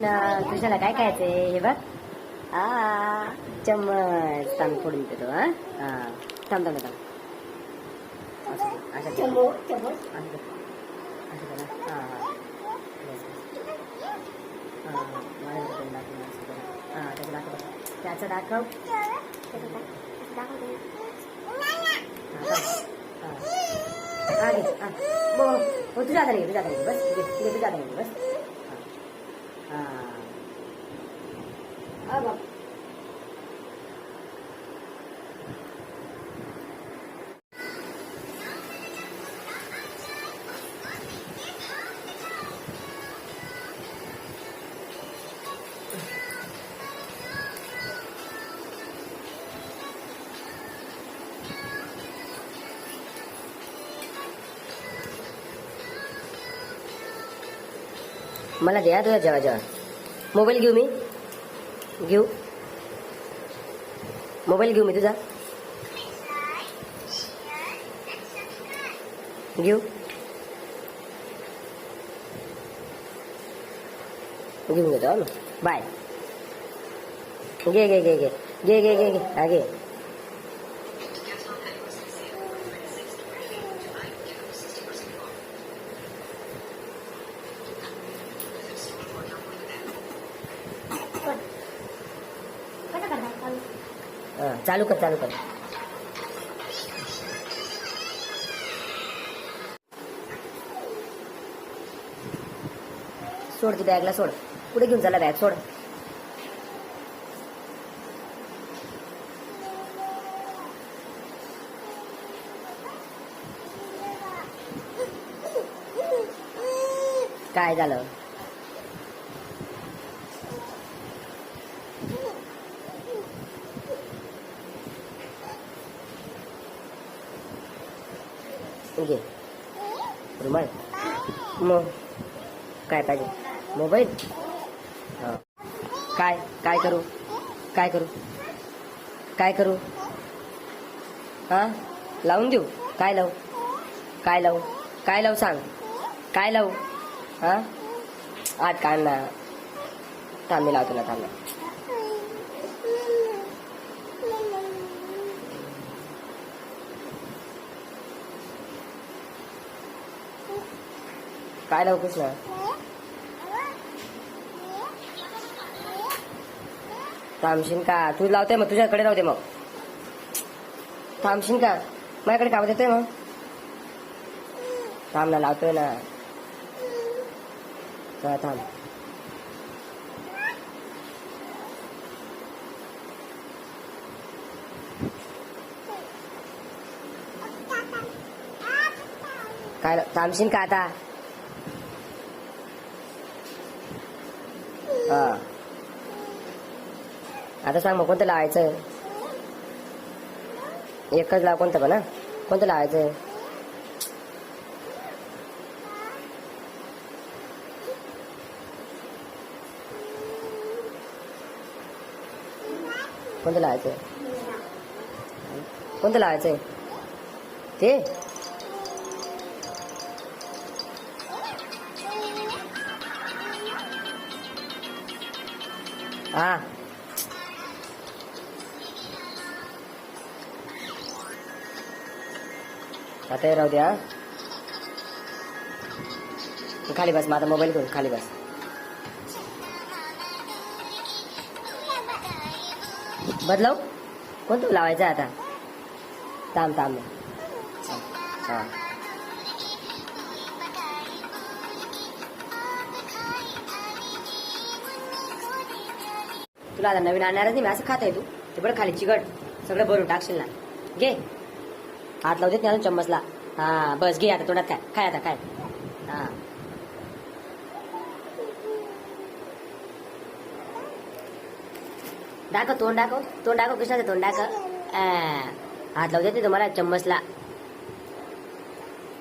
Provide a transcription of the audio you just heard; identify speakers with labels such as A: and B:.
A: तुझ्याला काय खायचंय हे बघ आ चम्मच तांद फोडून देतो हा थांब थांब थांब असं त्याचं दाखव तुझ्या हाताने घे तुझ्या हाताने बस तुझ्या हाताने बस 啊。
B: 啊不
A: मला द्या तुझ्या जेव्हा जेव्हा मोबाईल घेऊ मी. घेऊ. मोबाईल घेऊ मी तुझा. घेऊ. घेऊन घेतो ना. बाय. घे घे घे घे. घे घे घे घे. हा घे.
B: चालू
A: कर चालू कर. सोड ती बॅगला सोड. पुढे घेऊन चला बॅग सोड. काय झालं? घे रुमाल मग? काय पाहिजे? मोबाईल? हा. काय? काय करू? काय करू? काय करू? हा? लावून देऊ? काय लावू? काय लावू? काय लावू सांग? काय लावू? हा? आज काढ ना. थांब लावतो ना थांब काय लावू ना थांबशील का? तू लावते मग तुझ्याकडे लावते मग. थांबशील का? माझ्याकडे कामात येतोय मग. थांब ना लावतोय ना. चला थांब. काय थांबशील का आता? हा. आता सांग मग कोणतं लावायचं एकच लाव कोणतं पण कोणतं लावायचं कोणतं लावायचं कोणतं लावायचं ते? हा आता हे राहू द्या तू खाली बस माझा मोबाईल घेऊन खाली बस बदलाव कोणतं लावायचं आता थांब थांब हा तुला आता नवीन आणणारच नाही मी असं खात आहे तू. ते बरं खाली चिकट सगळं भरून टाकशील ना. घे. हात लावू देत नाही अजून चम्मचला. हा बस घे आता तोंडात काय काय आता काय हा. दाखव तोंड दाखव. तोंड दाखव कृष्णाचं तोंड दाखव. हात लावू देत तुम्हाला चम्मचला.